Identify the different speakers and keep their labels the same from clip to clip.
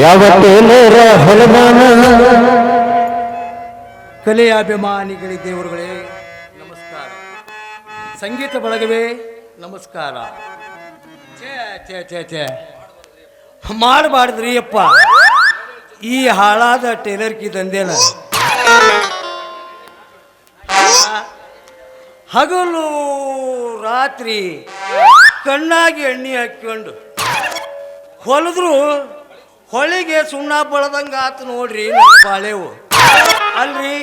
Speaker 1: ಯಾವತ್ತೇನೇರ ಹೊಲದಾನ.
Speaker 2: ಅಭಿಮಾನಿಗಳಿ ದೇವರುಗಳೇ, ನಮಸ್ಕಾರ. ಸಂಗೀತ ಬಳಗವೇ, ನಮಸ್ಕಾರ. ಛೇ ಛೇ ಛೇ ಛೇ. ಮಾಡಬಾರ್ದ್ರಿ ಅಪ್ಪ. ಈ ಹಾಳಾದ ಟೇಲರ್ಕಿ ದಂಧೇನ ಹಗಲು ರಾತ್ರಿ ಕಣ್ಣಾಗಿ ಎಣ್ಣೆ ಹಾಕ್ಕೊಂಡು ಹೊಲಿದ್ರು ಹೊಳಿಗೆ ಸುಣ್ಣ ಬಳದಂಗೆ ಆತು ನೋಡ್ರಿ ಬಾಳೆವು. ಅಲ್ರಿ,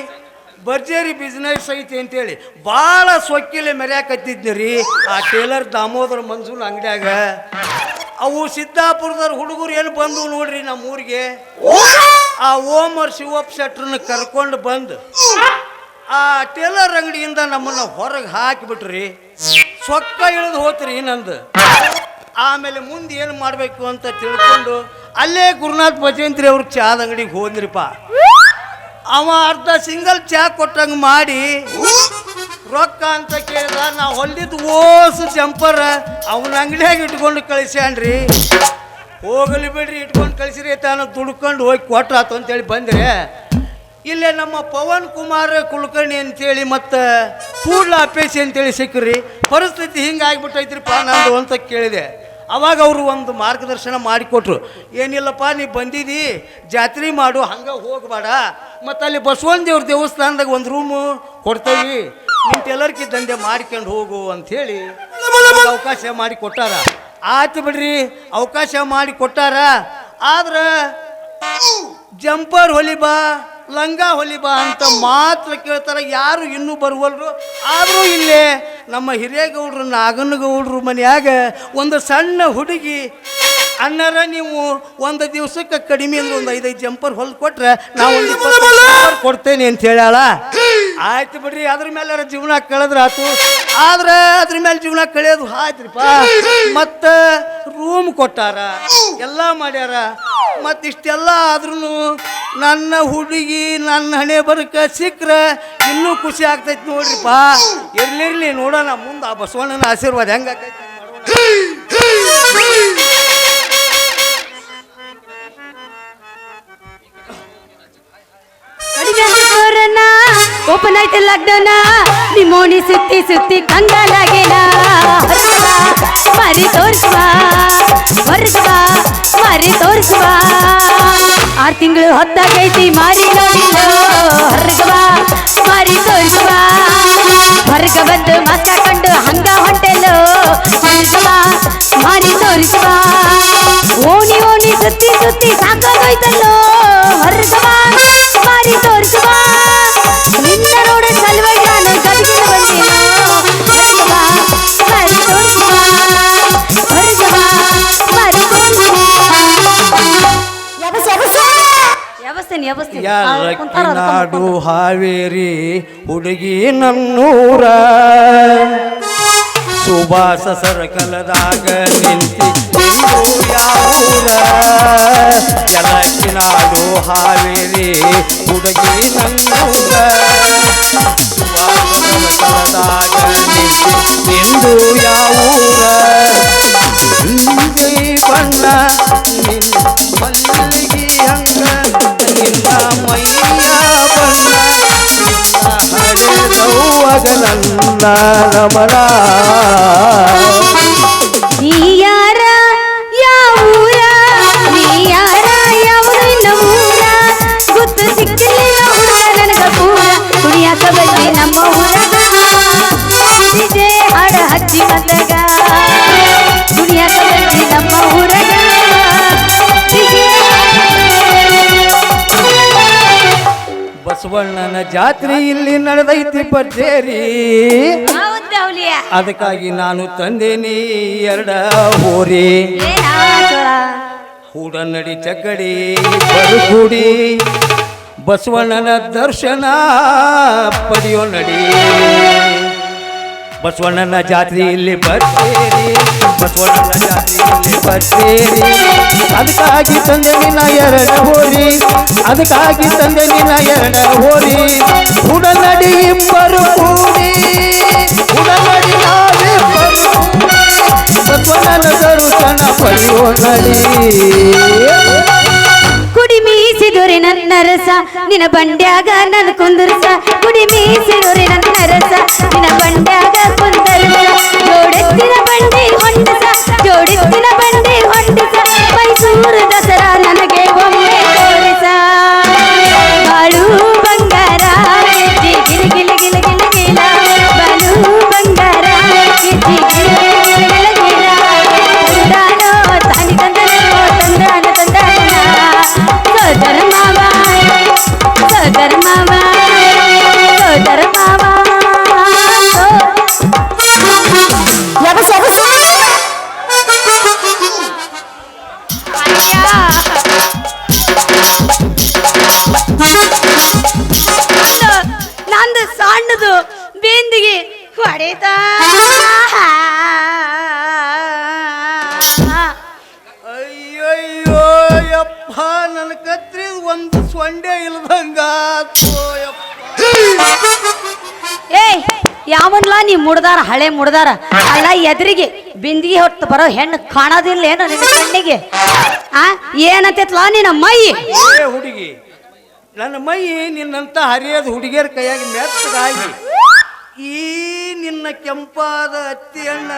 Speaker 2: ಭರ್ಜರಿ ಬಿಸ್ನೆಸ್ ಐತಿ ಅಂತೇಳಿ ಭಾಳ ಸೊಕ್ಕಿಲೆ ಮೆರ್ಯಾಕತ್ತಿದ್ನಿ ರೀ ಆ ಟೇಲರ್ ದಾಮೋದರ ಮನ್ಸೂನ್ ಅಂಗಡಿಯಾಗ. ಅವು ಸಿದ್ದಾಪುರದವ್ರ ಹುಡುಗರು ಏನು ಬಂದು ನೋಡ್ರಿ ನಮ್ಮ ಊರಿಗೆ ಆ ಓಮರ್ ಶಿವಪ್ ಶೆಟ್ರನ್ನ ಕರ್ಕೊಂಡು ಬಂದು ಆ ಟೇಲರ್ ಅಂಗಡಿಯಿಂದ ನಮ್ಮನ್ನ ಹೊರಗೆ ಹಾಕಿಬಿಟ್ರಿ. ಸೊಕ್ಕ ಇಳಿದು ಹೋತ್ರಿ ನಂದು. ಆಮೇಲೆ ಮುಂದೆ ಏನು ಮಾಡಬೇಕು ಅಂತ ತಿಳ್ಕೊಂಡು ಅಲ್ಲೇ ಗುರುನಾಥ್ ಭಜಂತ್ರಿ ಅವ್ರ ಚಾದ ಅಂಗಡಿಗೆ ಹೋದ್ರಿಪ್ಪ. ಅವ ಅರ್ಧ ಸಿಂಗಲ್ ಚಾ ಕೊಟ್ಟಂಗೆ ಮಾಡಿ, ರೊಕ್ಕ ಅಂತ ಕೇಳಿದ ನಾ ಹೊಲ್ದಿದ್ದು ಓಸು ಜಂಪರ್, ಅವನ ಅಂಗಡಿಯಾಗ ಇಟ್ಕೊಂಡು ಕಳಿಸ್ಯಾನ್ರಿ. ಹೋಗಲಿ ಬಿಡ್ರಿ, ಇಟ್ಕೊಂಡು ಕಳಿಸಿರಿ ತಾನು ದುಡ್ಕೊಂಡು ಹೋಗಿ ಕೊಟ್ರಾತು ಅಂತೇಳಿ ಬಂದ್ರೆ, ಇಲ್ಲೇ ನಮ್ಮ ಪವನ್ ಕುಮಾರ್ ಕುಲಕರ್ಣಿ ಅಂತೇಳಿ ಮತ್ತು ಕೂಡ್ಲ ಅಪೇಸಿ ಅಂತೇಳಿ ಸಿಕ್ಕ್ರಿ. ಪರಿಸ್ಥಿತಿ ಹಿಂಗೆ ಆಗ್ಬಿಟ್ಟೈತ್ರಿಪ್ಪ ನಂದು ಅಂತ ಕೇಳಿದೆ. ಅವಾಗ ಅವರು ಒಂದು ಮಾರ್ಗದರ್ಶನ ಮಾಡಿಕೊಟ್ರು. ಏನಿಲ್ಲಪ್ಪ, ನೀ ಬಂದಿದಿ, ಜಾತ್ರೆ ಮಾಡು, ಹಂಗೆ ಹೋಗಬೇಡ. ಮತ್ತು ಅಲ್ಲಿ ಬಸವನ ದೇವ್ರ ದೇವಸ್ಥಾನದಾಗ ಒಂದು ರೂಮು ಕೊಡ್ತೇವಿ. ನಿಮ್ಮ ಟೆಲರ್ಕಿ ದಂಧೆ ಮಾಡ್ಕೊಂಡು ಹೋಗು ಅಂಥೇಳಿ ಅವಕಾಶ ಮಾಡಿ ಕೊಟ್ಟಾರ. ಆಯ್ತು ಬಿಡ್ರಿ, ಅವಕಾಶ ಮಾಡಿ ಕೊಟ್ಟಾರ. ಆದ್ರೆ, ಜಂಪರ್ ಹೊಲಿಬಾ ಲಂಗ ಹೊಲಿಬಾ ಅಂತ ಮಾತ್ರ ಕೇಳ್ತಾರೆ. ಯಾರು ಇನ್ನೂ ಬರುವಲ್ರು? ಆದರೂ ಇಲ್ಲೇ ನಮ್ಮ ಹಿರೇಗೌಡ್ರು ನಾಗನಗೌಡ್ರು ಮನೆಯಾಗ ಒಂದು ಸಣ್ಣ ಹುಡುಗಿ ಅಣ್ಣರ ನೀವು ಒಂದು ದಿವಸಕ್ಕೆ ಕಡಿಮೆ ಅಂದ್ರೆ ಒಂದು ಐದೈದು ಜಂಪರ್ ಹೊಲ್ದು ಕೊಟ್ರೆ ನಾವು ಕೊಡ್ತೇನೆ ಅಂತ ಹೇಳ ಆಯ್ತು ಬಿಡ್ರಿ ಅದ್ರ ಮೇಲೆ ಜೀವನ ಕಳೆದ್ರೆ ಆತು ಆದ್ರೆ ಅದ್ರ ಮೇಲೆ ಜೀವನ ಕಳೆಯೋದು ಆಯ್ತ್ರಿಪ್ಪ. ಮತ್ತ ರೂಮ್ ಕೊಟ್ಟಾರ, ಎಲ್ಲ ಮಾಡ್ಯಾರ. ಮತ್ತಿಷ್ಟೆಲ್ಲ ಆದ್ರೂ ನನ್ನ ಹುಡುಗಿ, ನನ್ನ ಹಣೆ ಬರಕ ಸಿಕ್ಕರೆ ಇನ್ನೂ ಖುಷಿ ಆಗ್ತೈತಿ ನೋಡ್ರಿಪ್ಪ. ಇರ್ಲಿರ್ಲಿ ನೋಡೋಣ, ಮುಂದೆ ಆ ಬಸವಣ್ಣನ ಆಶೀರ್ವಾದ ಹೆಂಗೆ
Speaker 3: ಓಪನ್ ಆಯ್ತು ಲಗ್ನ ನಿಮೋಣಿ ಸುತ್ತಿ ಸುತ್ತಿ ಕಂಗಾಲಾಗೇನ. ಮರಿ ತೋರಿಸುವ ಹೊರಗುವ ಮರಿ ತೋರಿಸುವ. ಆರು ತಿಂಗಳು ಹೊತ್ತಾಗೈತಿ ಮಾರಿ ನೋಡಿಲ್ಲ ಹೊರಗುವ ಮಾರಿ ತೋರಿಸುವ. ನಾಡು
Speaker 2: ಹಾವೇರಿ ಹುಡುಗಿ ನನ್ನೂರ. ಸುಭಾಸ ಸರ್ಕಲದಾಗ ನಿಂತಿ ಯಾವೂರ. ನಾಡು ಹಾವೇರಿ ಹುಡುಗಿ ನನ್ನೂರ. ನನ್ನ ರಮಣ ಬಸವಣ್ಣನ ಜಾತ್ರೆ ಇಲ್ಲಿ ನಡೆದೈತಿ
Speaker 3: ಅವಲಿಯ
Speaker 2: ಅದಕ್ಕಾಗಿ ನಾನು ತಂದೇನಿ ಎರಡ ಹೋರಿ. ನಡಿ ಚಕ್ಕಡಿ ಬರುಗೂಡಿ ಬಸವಣ್ಣನ ದರ್ಶನ ಪಡೆಯೋ ನಡಿ ಬಸವಣ್ಣನ ಜಾತ್ರೆ ಇಲ್ಲಿ ಬರ್ತೀರಿ. ಬಸವಣ್ಣನ ಜಾತ್ರೆ ಇಲ್ಲಿ ಬರ್ತೀರಿ. ಅದಕ್ಕಾಗಿ ತಂದೆ ನಿನ್ನ ಎರಡ ಹೋರಿ. ಅದಕ್ಕಾಗಿ ತಂದೆ ನಿನ್ನ ಎರಡ ಹೋರಿ. ಉಡನಡಿ ಇಬ್ಬರು ಕೂಡಿ. ಉಡನಡಿ ನಾವಿಬ್ಬರು ಬಸವಣ್ಣನ ದರ್ಶನ ಪಡೆಯೋ ನಡಿ
Speaker 3: ಮೀಸಿರುರಿ ನನ್ನ ರಸ, ನಿನ್ನ ಬಂಡ್ಯಾಗ ನನ್ ಕುಂದರ್ಸ ಕುಡಿ ಮೀಸಿರುರಿ ನನ್ನ ರಸ, ನಿನ್ನ ಬಂಡ್ಯಾಗ ಯಾವನ್ಲ ನೀ ಮುಡ್ದಾರ ಹಳೆ ಮುಡ್ದಾರ? ಅಲ್ಲ ಎದುರಿಗೆ ಬಿಂದಿಗೆ ಹೊತ್ತು ಬರೋ ಹೆಣ್ಣು ಕಾಣೋದಿಲ್ಲ ಏನು ನಿನ್ನ ಕಣ್ಣಿಗೆ? ಆ? ಏನಂತೈತ್ಲ ನಿನ್ನ ಮೈ?
Speaker 2: ಏ ಹುಡುಗಿ ನನ್ನ ಮೈ ನಿನ್ನಂತ ಹರಿಯದ ಹುಡುಗಿಯರ ಕೈಯಾಗಿ ಮೆತ್ತಗಾಗಿ ಈ ನಿನ್ನ ಕೆಂಪಾದ ಹತ್ತಿಯನ್ನ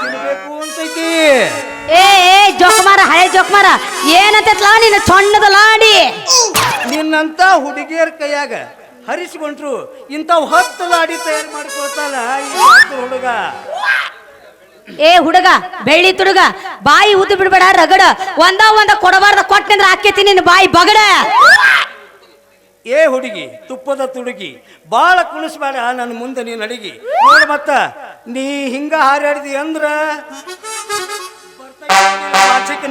Speaker 2: ತಿನ್ಬೇಕು ಅಂತೈತಿ.
Speaker 3: ಏ ಏ ಜೋಕುಮಾರ ಹಳೆ ಜೋಕುಮಾರ ಏನಂತೈತ್ಲ ನಿನ್ನ ಸಣ್ಣದ ಲಾಡಿ
Speaker 2: ನಿನ್ನಂತ ಹುಡುಗಿಯರ ಕೈಯಾಗ ಹರಿಸಿಕೊಂಡ್ರು. ಇಂಥವು ಹತ್ತು ಲಾಡಿ ತಯಾರು ಮಾಡ್ಕೊಳ್ತಾನ ಹುಡುಗ.
Speaker 3: ಏ ಹುಡುಗ ಬೆಳ್ಳಿ ತುಡುಗ ಬಾಯಿ ಉದ್ದು ಬಿಡ್ಬೇಡ ರಗಡ. ಒಂದ ಒಂದ ಕೊಡಬಾರ್ದ ಕೊಟ್ಟಂದ್ರ ಹಾಕೇತಿ ನಿನ್ನ ಬಾಯಿ ಬಗಡ.
Speaker 2: ಏ ಹುಡುಗಿ ತುಪ್ಪದ ತುಡುಗಿ ಬಾಳ ಕುಣಿಸ್ಬೇಡ ನನ್ನ ಮುಂದೆ ನೀನು ಅಡಿಗಿ. ನೋಡ ಮತ್ತ ನೀ ಹಿಂಗ ಹಾರಾಡಿದಿ ಅಂದ್ರ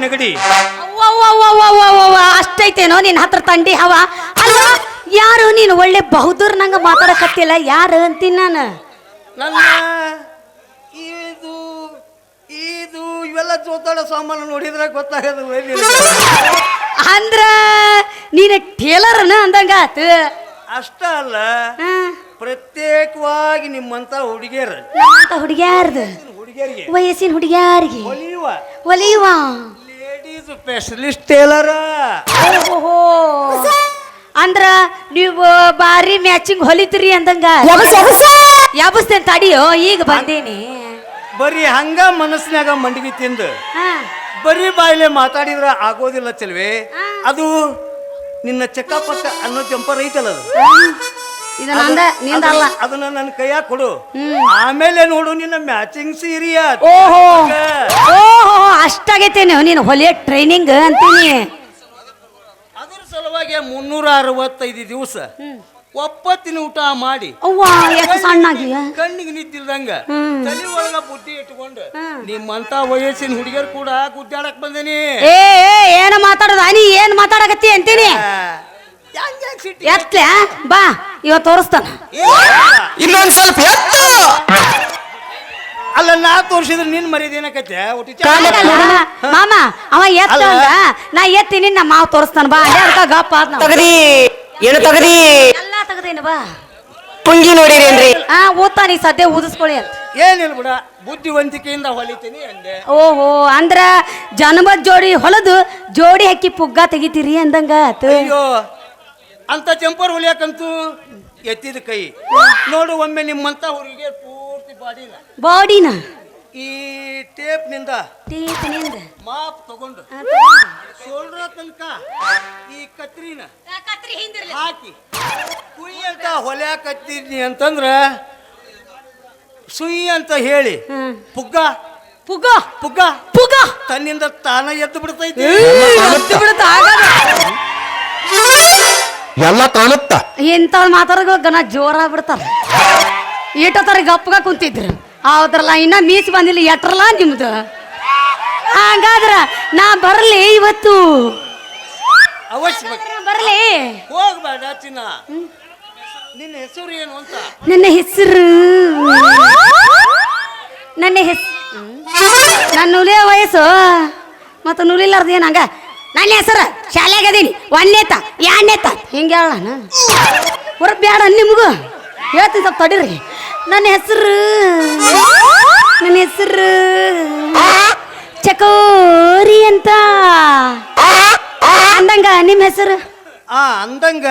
Speaker 2: ನೆಗಡಿ.
Speaker 3: ಅಷ್ಟೈತೇನೋ ನಿನ್ನ ಹತ್ರ ತಂಡಿ ಹವಾ. ಅಲ್ಲ ಯಾರು ನೀನು ಒಳ್ಳೆ ಬಹುದೂರ್ ನಂಗ ಮಾತಾಡಕತ್ತಿಲ್ಲ? ಯಾರು ಅಂತೀನಿ ನಾನು?
Speaker 2: ನನ್ನ ಇದು ಇದು ಇವೆಲ್ಲ ಜೋತಾಡ ಸಾಮಾನು ನೋಡಿದ್ರೆ ಗೊತ್ತಾಗದು
Speaker 3: ಅಂದ್ರ ನೀನು ಟೇಲರ್ನ ಅಂದಂಗ ಆತು.
Speaker 2: ಅಷ್ಟ ಅಲ್ಲ ಪ್ರತ್ಯೇಕವಾಗಿ ನಿಮ್ಮಂತ ಹುಡುಗಿಯರ.
Speaker 3: ನಮ್ಮಂತ ಹುಡುಗಿಯಾರ್ದು.
Speaker 2: ಹುಡುಗಿಯರಿಗೆ.
Speaker 3: ವಯಸ್ಸಿನ ಹುಡುಗಿಯಾರಿಗೆ.
Speaker 2: ಒಲಿಯುವ.
Speaker 3: ಒಲಿಯುವ.
Speaker 2: ಲೇಡೀಸ್ ಸ್ಪೆಷಲಿಸ್ಟ್ ಟೇಲರ್
Speaker 3: ಓಹೋ ಅಂದ್ರ ನೀವು ಬಾರಿ ಮ್ಯಾಚಿಂಗ್ ಹೊಲಿತೀರಿ ಅಂದಂಗ. ಯಾಬಸ್ತೇನ್ ತಡಿಯೋ ಈಗ ಬಂದೇನಿ.
Speaker 2: ಬರೀ ಹಂಗ ಮನಸ್ಸಿನಾಗ ಮಂಡಿಗೆ ತಿಂದು
Speaker 3: ಹಾ.
Speaker 2: ಬರೀ ಬಾಯಿಲೆ ಮಾತಾಡಿದ್ರ ಆಗೋದಿಲ್ಲ ಚಲ್ವೇ? ಅದು ನಿನ್ನ ಚಕ್ಕಪಕ್ಕ ಅನ್ನೋ ಜಂಪರ್ ಐತಲ್ಲ ಅದು. ಅದನ್ನ- ಅದನ್ನ ನನ್ನ ಕೈಯಾಗ ಕೊಡು. ಆಮೇಲೆ ನೋಡು ನಿನ್ನ ಮ್ಯಾಚಿಂಗ್ ಸೀರಿಯ
Speaker 3: ಓಹೋ. ಓಹೋ ಅಷ್ಟಾಗೈತೇನೆ ನೀನು ಹೊಲಿಯ ಟ್ರೈನಿಂಗ್ ಅಂತೀನಿ.
Speaker 2: ಸಲುವಾಗಿ ಮುನ್ನೂರ ಅರವತ್ತೈದು ದಿವಸ ಒಪ್ಪತ್ತಿನ ಊಟ ಮಾಡಿ ಕಣ್ಣಿಗೆ
Speaker 3: ನಿಂತಿಲ್ದಂಗ.
Speaker 2: ತಲೆ ಒಳಗ ಬುದ್ಧಿ ಇಟ್ಕೊಂಡು. ನಿಮ್ಮಂತ ವಯಸ್ಸಿನ ಹುಡುಗಿಯರು ಕೂಡ ಗುದ್ದಾಡಕ್ ಬಂದೇನಿ.
Speaker 3: ಏ ಏ ಏನ ಮಾತಾಡೋದ? ನೀ ಏನ್ ಮಾತಾಡಕತ್ತಿ ಅಂತೀನಿ? ಎತ್ಲೆ ಬಾ ಇವತ್ತು ತೋರಿಸ್ತಾನ.
Speaker 1: ಇನ್ನೊಂದ್ ಸ್ವಲ್ಪ ಎತ್ತು.
Speaker 2: ಅಲ್ಲ ನಾ ತೋರಿಸಿದ್ರೆ ನಿನ್ ಮರ್ಯಾದೇನಕತ್ತೆ.
Speaker 3: ಮಾಮ ಅವ ಎತ್ತ ನಾ ಎತ್ತೀನಿ ನಮ್ಮ ಮಾವ ತೋರಿಸ್ತಾನ ಬಾ ಅಲ್ಲೇ ಅದಕ್ಕ ಗಪ್ಪ ಆದ್
Speaker 1: ತಗದಿ ಏನು ತಗದಿ?
Speaker 3: ಎಲ್ಲ ತೆಗ್ದೇನು ಬಾ.
Speaker 1: ಪುಂಗಿ ನೋಡಿರೇನ್ರಿ?
Speaker 3: ಹಾ ಓದ್ತಾ ನೀ ಸದ್ಯ ಊದಿಸ್ಕೊಳ್ಳಿ ಅಂತ.
Speaker 2: ಏನಿಲ್ಲ ಬಿಡ ಬುದ್ಧಿವಂತಿಕೆಯಿಂದ ಹೊಲಿತೀನಿ ಅಂದೆ.
Speaker 3: ಓಹೋ ಅಂದ್ರ ಜನ್ಮದ ಜೋಡಿ ಹೊಲದು ಜೋಡಿ ಹಾಕಿ ಪುಗ್ಗ ತೆಗಿತೀರಿ ಅಂದಂಗ ಆತು.
Speaker 2: ಅಯ್ಯೋ ಅಂತ ಚಂಪರ್ ಹೊಲಿಯಾಕಂತೂ ಎತ್ತಿದ ಕೈ. ನೋಡು ಒಮ್ಮೆ ನಿಮ್ಮಂತ ಹುಡುಗಿ ಪೂರ್ತಿ ಬಾಡಿನ.
Speaker 3: ಬಾಡಿನ.
Speaker 2: ಈ ಟೇಪ್ನಿಂದ
Speaker 3: ಟೇಪ್ನಿಂದ
Speaker 2: ಮಾಪ್ ತಗೊಂಡು. ಶೋಲ್ಡರ್ ತನಕ ಈ ಕತ್ರಿನ ಹಾಕಿ. ಕುಯ್ ಅಂತ ಹೊಲ್ಯಾಕತ್ತೀನಿ ಅಂತಂದ್ರ ಸುಯಿ ಅಂತ ಹೇಳಿ. ಪುಗ್ಗ.
Speaker 3: ಪುಗ್ಗ.
Speaker 2: ಪುಗ್ಗ.
Speaker 3: ಪುಗ್ಗ.
Speaker 2: ತನ್ನಿಂದ ತಾನ ಎದ್ದು ಬಿಡ್ತೈತಿ.
Speaker 3: ಎದ್ದು ಬಿಡುತ್ತ ಆಗಲ್ಲ.
Speaker 1: ಎಲ್ಲ ಕಾಣುತ್ತ
Speaker 3: ಇಂಥ ಮಾತಾಡೋ ಗನ ಜೋರ ಈಟೋತರ ಗಪ್ಪಗ ಕುಂತಿದ್ರು. ಹೌದ್ರಲ್ಲ ಇನ್ನ ಮೀಸ್ ಬಂದಿಲ್ಲ ಎಟ್ರಲ್ಲ ನಿಮ್ದು? ಹಂಗಾದ್ರ ನಾ ಬರ್ಲಿ ಇವತ್ತು.
Speaker 2: ಅವಶ್ಯ
Speaker 3: ಬರ್ಲಿ.
Speaker 2: ಹೋಗ್ಬೇಡ ಚಿನ್ನ ನಿನ್ನ ಹೆಸರು ಏನು ಅಂತ?
Speaker 3: ನನ್ನ ಹೆಸರು. ನನ್ನ ಹೆಸರು ನನ್ನ ನುಲಿಯ ವಯಸ್ಸು. ಮತ್ತು ನುಲಿಲಾರ್ದು ಏನು ಹಂಗ? ನನ್ನ ಹೆಸರು. ಶಾಲೆಗೆ ಅದೀನಿ. ಒಂದೇತ ಎರಡನೇತ ಹಿಂಗೆ ಹೇಳಣ ಹೊರ ಬೇಡ ನಿಮಗೂ. ಹೇಳ್ತೀನಿ ಸ್ವಲ್ಪ ತಡೀರಿ. ನನ್ನ ಹೆಸರು. ನನ್ನ ಹೆಸರು. ಚಕೋರಿ ಅಂತ. ಅಂದಂಗ ನಿಮ್ಮ ಹೆಸರು?
Speaker 2: ಆ ಅಂದಂಗ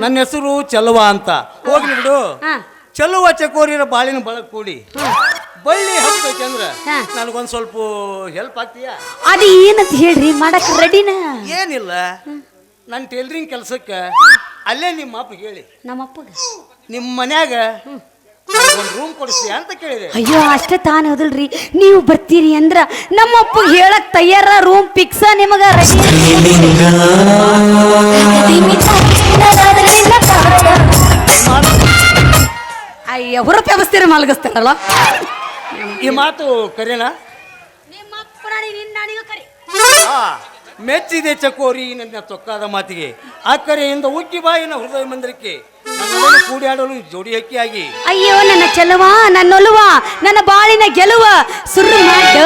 Speaker 2: ನನ್ನ ಹೆಸರು ಚಲುವ ಅಂತ. ಹೋಗ್ಲಿ ಬಿಡು.
Speaker 3: ಹಾ.
Speaker 2: ಚಲುವ ಚಕೋರಿರ ಬಾಳಿನ ಬಳ ಕೂಡಿ. ಬಳ್ಳಿ ಹಾಕ್ಬೇಕಂದ್ರ
Speaker 3: ಹಾ.
Speaker 2: ನನಗೊಂದು ಸ್ವಲ್ಪ ಹೆಲ್ಪ್ ಆಗ್ತೀಯಾ?
Speaker 3: ಅದು ಏನಂತ ಹೇಳ್ರಿ ಮಾಡಕ್ ರೆಡಿನ
Speaker 2: ಏನಿಲ್ಲ. ನನ್ನ ಟೇಲರಿಂಗ್ ಕೆಲ್ಸಕ್ಕೆ ಅಲ್ಲೇ ನಿಮ್ಮ ಅಪ್ಪ ಹೇಳಿ.
Speaker 3: ನಮ್ಮಪ್ಪಗ?
Speaker 2: ನಿಮ್ಮ ಮನ್ಯಾಗ ಒಂದು ರೂಮ್ ಕೊಡಿಸ್ತೀಯ ಅಂತ ಕೇಳಿದೆ.
Speaker 3: ಅಯ್ಯೋ ಅಷ್ಟೇ ತಾನೇ ಹೋದಲ್ರಿ. ನೀವು ಬರ್ತೀರಿ ಅಂದ್ರ ನಮ್ಮಪ್ಪ ಹೇಳಕ್ ತಯಾರ ರೂಮ್ ಫಿಕ್ಸ ನಿಮಗ. ಅಯ್ಯ ಹೊರ ವ್ಯವಸ್ಥೆ ಮಲಗಿಸ್ತಾರಲ್ಲ.
Speaker 2: ಈ ಮಾತು ಕರೆನಾ? ಆ, ಮೆಚ್ಚಿದೆ ಚಕೋರಿ ನನ್ನ ತೊಕ್ಕಾದ ಮಾತಿಗೆ. ಆ ಕರೆಯಿಂದ ಉಕ್ಕಿ ಬಾಯಿನ ಹೃದಯ ಮಂದಿರಕ್ಕೆ ನನ್ನೊಡನೆ ಕೂಡಿಯಾಡಲು ಜೋಡಿ ಹಕ್ಕಿಯಾಗಿ.
Speaker 3: ಅಯ್ಯೋ ನನ್ನ ಚೆಲುವ ನನ್ನೊಲುವ ನನ್ನ ಬಾಳಿನ ಗೆಲುವ ಸುರು ಮಾಡ.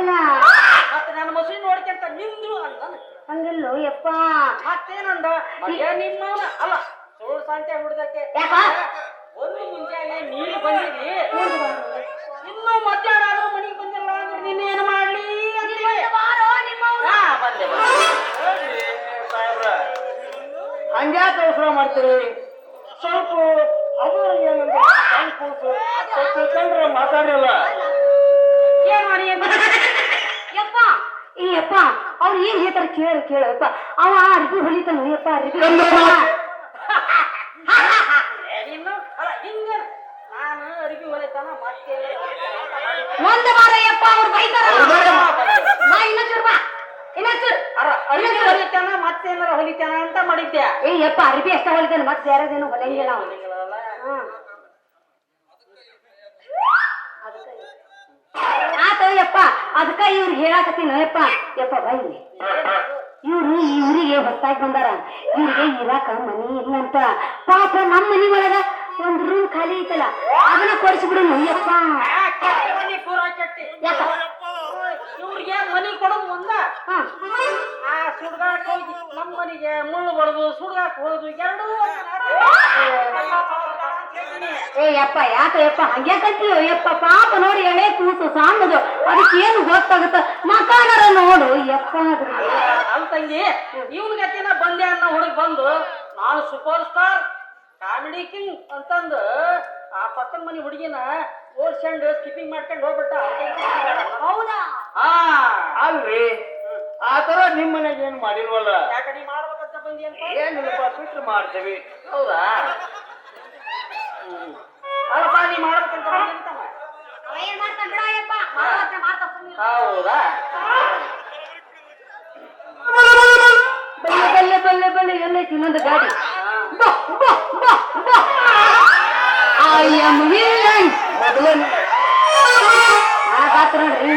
Speaker 3: ಯಪ್ಪ
Speaker 4: ಮತ್ತೆ ನನ್ನ ಮಸಿ ನೋಡ್ಕೊಂತ ನಿಂದ್ರು ಅಂದ
Speaker 3: ಹಂಗಿಲ್ಲ ಯಪ್ಪ
Speaker 4: ಮತ್ತೇನಂದ ನಿಮ್ಮ ಅಲ್ಲ ಸುಳ್ಳು ಸಂತೆ ಹುಡ್ದಕ್ಕೆ
Speaker 3: ಯಾಕ?
Speaker 4: ಒಂದು ಮುಂಜಾನೆ ನೀನು ಬಂದಿದಿ ಇನ್ನು ಮಧ್ಯಾಹ್ನ ಆದ್ರೂ ಮನೆಗೆ ಬಂದಿಲ್ಲ ಅಂದ್ರೆ ನೀನು ಏನು ಮಾಡ್ಲಿ. ಹಂಗ್ಯಾಕೆ ಅವಸರ ಮಾಡ್ತೀರಿ ಸ್ವಲ್ಪ ಅದು ಏನಂದ್ರೆ ಸ್ವಲ್ಪ ತಿಳ್ಕೊಂಡ್ರೆ ಮನಿ ಅಂತ?
Speaker 5: ಯಪ್ಪ ಈ ಯಪ್ಪ ಅವ್ರು ಏನ್ ಹೇಳ್ತಾರ ಕೇಳ ಕೇಳಪ್ಪ ಅವ ಅರ್ಬಿ ಹೊಲಿತಾನ ಯಪ್ಪ ಅರ್ಬಿ ಒಂದ್ ಬಾರ ಯಪ್ಪ ಅವ್ರು ಬೈತಾರ. ಇನ್ನೊಂಚೂರು ಬಾ ಇನ್ನೊಂಚೂರು
Speaker 4: ಹೊಲಿತಾನ ಮತ್ತೇನಾರ ಹೊಲಿತಾನ ಅಂತ ಮಾಡಿದ್ಯಾ
Speaker 5: ಏ ಯಪ್ಪ ಅರ್ಬಿ ಅಷ್ಟ ಹೊಲಿತಾನ ಮತ್ತೆ ಬೇರೆದೇನು ಹೊಲಿಯಂಗಿಲ್ಲ ಅವ್ನು ಹ್ಮ್. ಆತ ಯಪ್ಪ ಅದಕ್ಕ ಇವ್ರಿಗೆ ಹೇಳಾಕತ್ತೀನಿ ಯಪ್ಪ ಯಪ್ಪ ಬೈ ಇವ್ರು ಈ ಊರಿಗೆ ಬಂದಾರ. ಇವ್ರಿಗೆ ಇರಾಕ ಮನಿ ಇಲ್ಲ ಅಂತ. ಪಾಪ ನಮ್ಮ ಮನಿ ಒಳಗ ಒಂದ್ ರೂಮ್ ಖಾಲಿ ಐತಲ್ಲ ಅದನ್ನ ಕೊಡಿಸ್ಬಿಡು ಯಪ್ಪ
Speaker 4: ಇವ್ರಿಗೆ ಮನಿ ಕೊಡೋದು
Speaker 5: ಹಾ.
Speaker 4: ಆ ಸುಡ್ಗಾಕ್ ಹೋಗಿ ನಮ್ಮ ಮನಿಗೆ ಮುಳ್ಳು ಬಡದು ಸುಡ್ಗಾಕ್ ಹೋದು ಎರಡೂ
Speaker 5: ಏ ಯಪ್ಪ ಯಾಕ ಯಪ್ಪ ಹಂಗ್ಯಾಕಂತೀಯೋ ಯಪ್ಪ ಪಾಪ ನೋಡಿ ಕೂಸು ಸಣ್ಣದು ಅದಕ್ಕೆ ಏನು ಗೊತ್ತಾಗುತ್ತ? ಮಕಾನರ ನೋಡು ಯಪ್ಪ ಅದ್ರಿಗೆ
Speaker 4: ಅಲ್ ತಂಗಿ ಇವನ್ ಗತಿನ ಬಂದೆ ಅನ್ನೋ ಹುಡುಗ ಬಂದು ನಾನು ಸೂಪರ್ ಸ್ಟಾರ್ ಕಾಮಿಡಿ ಕಿಂಗ್ ಅಂತಂದು ಆ ಪಕ್ಕದ ಮನೆ ಹುಡುಗಿನ ಓಡ್ಸ್ಕೊಂಡು ಸ್ಕಿಪ್ಪಿಂಗ್ ಮಾಡ್ಕೊಂಡು ಹೋಗ್ಬಿಟ್ಟ.
Speaker 5: ಹೌದಾ?
Speaker 4: ಹಾ.
Speaker 6: ಅಲ್ರಿ. ಆ ತರ ನಿಮ್ ಮನೆಗೆ ಏನು ಮಾಡಿಲ್ವಲ್ಲ?
Speaker 4: ಯಾಕಡೆ ನೀ ಮಾಡ್ಬೇಕಂತ ಬಂದಿ ಅಂತ?
Speaker 6: ಏನಿಲ್ಲಪ್ಪ ಬಿಟ್ರು ಮಾಡ್ತೀವಿ.
Speaker 4: ಹೌದಾ. ಅಲ್ಲಪ್ಪ ನೀ ಮಾಡ್ಬೇಕಂತ ಬಂದಿ ಅಂತಮ್ಮ ಹೌದಾ?
Speaker 5: ಬಲ್ಲೆ ಬಲ್ಲೆ ಬಲ್ಲೆ ಎಲ್ಲೈತಿ ಇನ್ನೊಂದು ಗಾಡಿ? ಬಾ ಬಾ ಬಾ ಬಾ. ಐ ಆಮ್ ವಿಲನ್
Speaker 6: ಮೊದಲು
Speaker 5: ಹಾಗಾತ್ ನೋಡ್ರಿ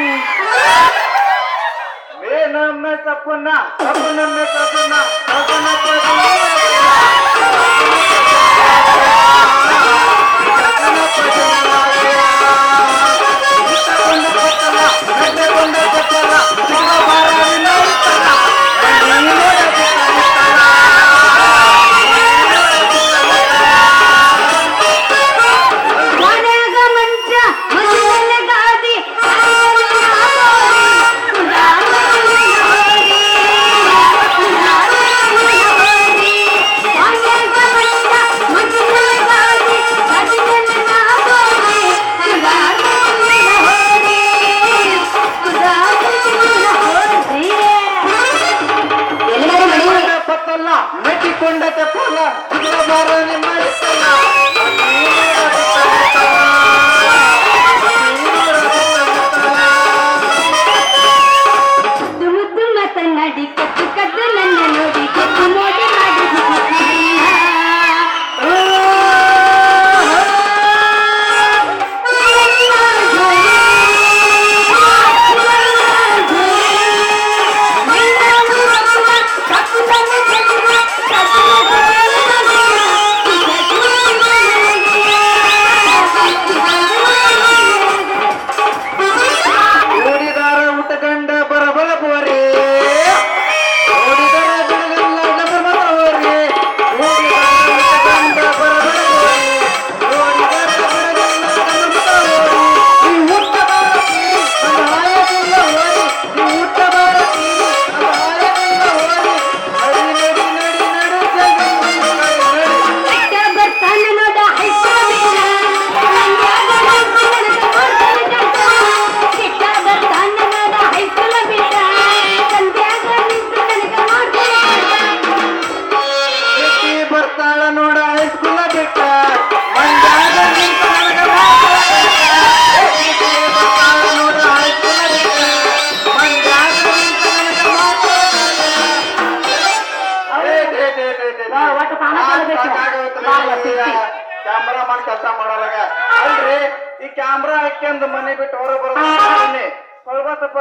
Speaker 6: ಮೇ ನಮ್ಮ ತಪ್ಪನ್ನ ತಪ್ಪನ್ನ ಮೇ ತಪ್ಪನ್ನ
Speaker 5: ಮನ್ಯಾಗ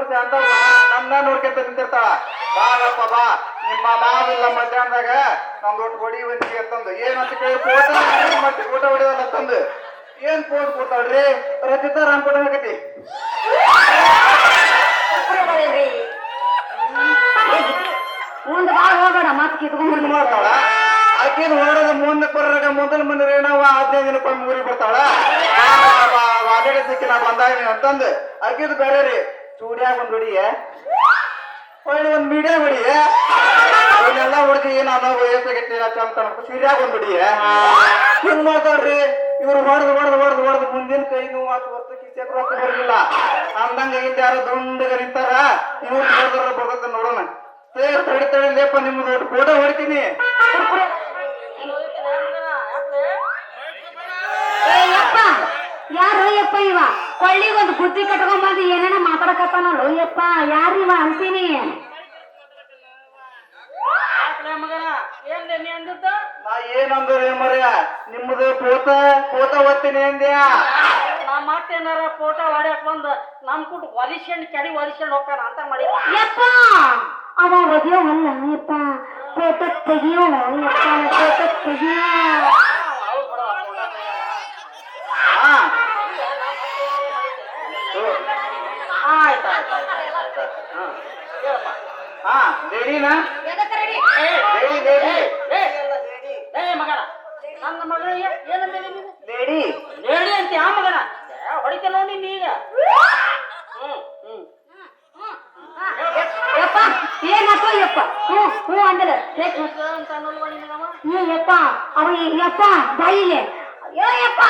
Speaker 6: ಪರ್ಸೆ ಅಂತ ನಮ್ನ ನೋಡ್ಕೊಂತ ನಿಂತಿರ್ತಾಳ. ಬಾಳಪ್ಪ ಬಾ. ನಿಮ್ಮ ಮಾವಿಲ್ಲ ಮಧ್ಯಾಹ್ನದಾಗ ನಮ್ದು ಒಟ್ಟು ಹೊಡಿ ಒಂದಿ ಅಂತಂದು. ಏನಂತ ಕೇಳಿ ಫೋಟೋ ಮತ್ತೆ ಊಟ ಹೊಡಿಯೋದಲ್ಲ ಅಂತಂದು. ಏನ್ ಫೋನ್ ಕೊಡ್ತಾಳ್ರಿ? ರಚಿತ ರಾಮ್ ಕೊಟ್ಟ ಹಾಕತಿ
Speaker 5: ಮುಂದೆ ಬಾಳ ಹೋಗೋಣ ಮತ್ ಕಿತ್ಕೊಂಡ್
Speaker 6: ಮಾಡ್ತಾಳ? ಆಕಿನ ಹೊರಡದ ಮುಂದೆ ಬರಾಗ ಮೊದಲ ಮನೆ ಏನವ ಹದಿನೈದು ದಿನಕ್ಕೊಮ್ಮೆ ಊರಿಗೆ ಬರ್ತಾಳ. ಸಿಕ್ಕಿ ನಾ ಬಂದಾಗ ಅಂತಂದು. ಆಕಿದು ಬೇರೆ ರೀ. ಚೂಡ್ಯಾಗ ಒಂದು ಹೊಡಿಯ ಹೊಳ್ಳಿ ಒಂದು ಮೀಡಿಯಾ ಹೊಡಿಯ ಇವನ್ನೆಲ್ಲ ಹೊಡ್ದಿ ನಾನು ವಯಸ್ಸಾಗೈತಿ ನಾ ಚಂದ ಸೀರ್ಯಾಗ ಒಂದ್ ಹೊಡಿಯ ಹಿಂಗ್ ಮಾಡ್ತಾಳ್ರಿ ಇವ್ರು ಹೊಡೆದು ಹೊಡೆದು ಹೊಡೆದು ಹೊಡೆದು ಮುಂದಿನ ಕೈ ನೋವು ಆತು, ಹೊರತು ಕಿಸೆಕ್ ರೊಕ್ಕ ಬರಲಿಲ್ಲ. ಅಂದಂಗ ಇಲ್ಲಿ ಯಾರೋ ದುಂಡಗ ನಿಂತಾರ. ಇವ್ರು ಹೊಡೆದ್ರ ಬರ್ತದ ನೋಡೋಣ. ಏ ತಡಿ ತಡಿ, ಲೇಪ ನಿಮ್ದು ಫೋಟೋ ಹೊಡಿತೀನಿ.
Speaker 5: ಯಾರು ಯಪ್ಪ ಇವ? ಕೊಳ್ಳಿಗೊಂದು ಬುದ್ಧಿ ಕಟ್ಕೊಂಬಂದು ಏನೇನ ಮಾತಾಡಕತ್ತಾನಲ್ಲ ಯಪ್ಪ ಯಾರಿವ ಅಂತೀನಿ?
Speaker 1: ನೀ
Speaker 6: ಏನಂದ್ರೆ ಮರ್ಯ? ನಿಮ್ಮದು ಪೋತ ಪೋತ ಓದ್ತೀನಿ ಅಂದ್ಯಾ?
Speaker 1: ನಾ ಮತ್ತೇನಾರ ಫೋಟೋ ಹೊಡ್ಯಾಕ್ ಬಂದ ನಮ್ ಕುಟ್ ಒಲಿಸ್ಕೊಂಡ್ ಕೆಡಿ ಒಲಿಸ್ಕೊಂಡ್ ಹೋಗ್ತಾನ ಅಂತ ಮಾಡಿ
Speaker 5: ಯಪ್ಪ! ಅವ ಒದಿಯೋವಲ್ಲ ಯಪ್ಪ ಫೋಟೋ ತೆಗಿಯೋ ಯಪ್ಪ ಫೋಟೋ ತೆಗಿಯೋ
Speaker 6: ಹಾ
Speaker 1: ಆಯ್ತು ಆಯ್ತು ಆಯ್ತು ಹಾ
Speaker 6: ರೆಡಿನಾ
Speaker 1: ನನ್ನ ಮಗಳಿಗೆ ಏನಂತ ಅಂತ ಮಗನ? ಹೊಡಿತ ನೋಡಿ ನೀಗ ಹ್ಮ್ ಹ್ಮ್.
Speaker 5: ಯಪ್ಪ ಏನಾಯ್ತು ಯಪ್ಪ ಹ್ಞೂ ಹ್ಞೂ ಅಂದ್ರೆ? ಹ್ಞೂ ಯಪ್ಪ ಅವ ಯಪ್ಪ ಬಾಯಿಲೆ. ಅಯ್ಯೋ ಯಪ್ಪ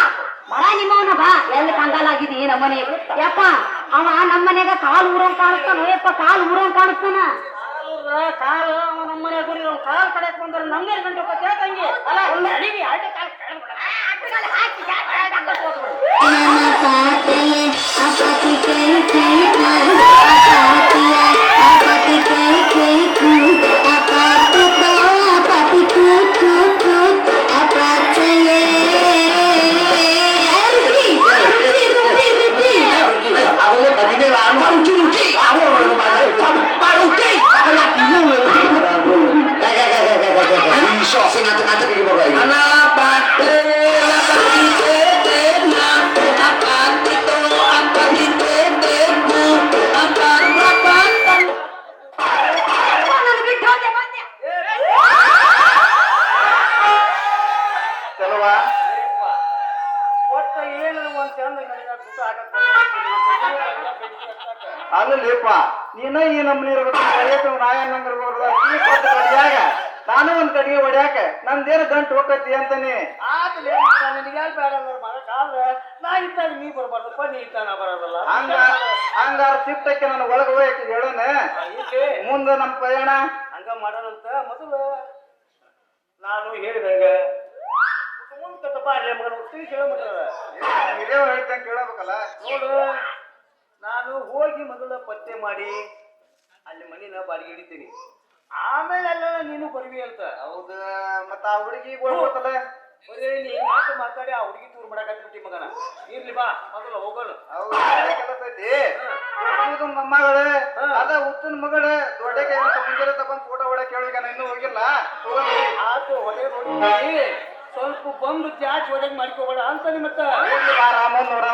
Speaker 5: ಮರ ನಿಮ್ಮವನ ಬಾ. ಎಲ್ಲಿ ಕಂಗಾಲಾಗಿದಿ ನಮ್ಮನೆ ಯಪ್ಪ ಅವ ನಮ್ಮನೆಗ ಕಾಲು ಊರಂಗ್ ಕಾಣಿಸ್ತಾನ ಯಪ್ಪ ಕಾಲು ಊರಂಗ್ ಕಾಣಿಸ್ತಾನ
Speaker 1: ಕಾಲು ಕಾಲು ಅವ ನಮ್ಮ ಮನೆ ಗುರಿ ಅವ್ನ ಕಾಲ್ ಕಡೆಕ್ ಬಂದ್ರೆ ನಮ್ಗೆ ಗಂಟೆ ಹೋಗ್ತೈತೆ ತಂಗಿ ಅಲ್ಲ ಅಡಿಗೆ ಆಟ ಕಾಲ್ ಕೆಳಗ್
Speaker 6: ನಮ್ಮ ಪ್ರಯಾಣ
Speaker 2: ಹಂಗ ಮಾಡೋಣಂತ ಮೊದಲು ನಾನು ಹೇಳಿದಾಗ ಮುಂದೆ ಕಟ್ಟಪ್ಪ ಅಲ್ಲೇ ಮಗನ ಒಟ್ಟಿಗೆ
Speaker 6: ಹೇಳ್ತಂಗೆ ಕೇಳಬೇಕಲ್ಲ?
Speaker 2: ನೋಡು ನಾನು ಹೋಗಿ ಮೊದಲ ಪತ್ತೆ ಮಾಡಿ ಅಲ್ಲಿ ಮನಿನ ಬಾಡಿಗೆ ಹಿಡಿತೀನಿ. ಆಮೇಲೆ ಅಲ್ಲ ನೀನು ಬರ್ವಿ ಅಂತ.
Speaker 6: ಹೌದು? ಮತ್ತ ಆ ಹುಡುಗಿ ಹೋಗ್ಬೇಕಲ್ಲ?
Speaker 2: ಬರೀ ನೀ ಮಾತು ಮಾತಾಡಿ ಆ ಹುಡುಗಿ ತೂರ್ ಮಾಡಾಕತ್ಬಿಟ್ಟಿ ಮಗನ. ಇರ್ಲಿ ಬಾ ಮೊದಲು ಹೋಗೋಣ
Speaker 6: ಹೌದು ಮೊಮ್ಮಗಳು ಅದ ಹುಟ್ಟಿನ ಮಗಳು ದೊಡ್ಡಗೆ ಅಂತ ಮುಂಜಾನೆ ತಗೊಂಡ್ ಫೋಟೋ ಹೊಡಕ್ ಕೇಳ್ಬೇಕ ಇನ್ನೂ ಹೋಗಿಲ್ಲ.
Speaker 2: ಆತು ಹೊಡೆ ನೋಡಿ. ಸ್ವಲ್ಪ ಬಂದು ಜಾಸ್ತಿ ಹೊಡೆಗೆ ಮಾಡ್ಕೋಬೇಡ ಅಂತ ಮತ್ತ
Speaker 6: ರಾಮನ್ ನೋಡ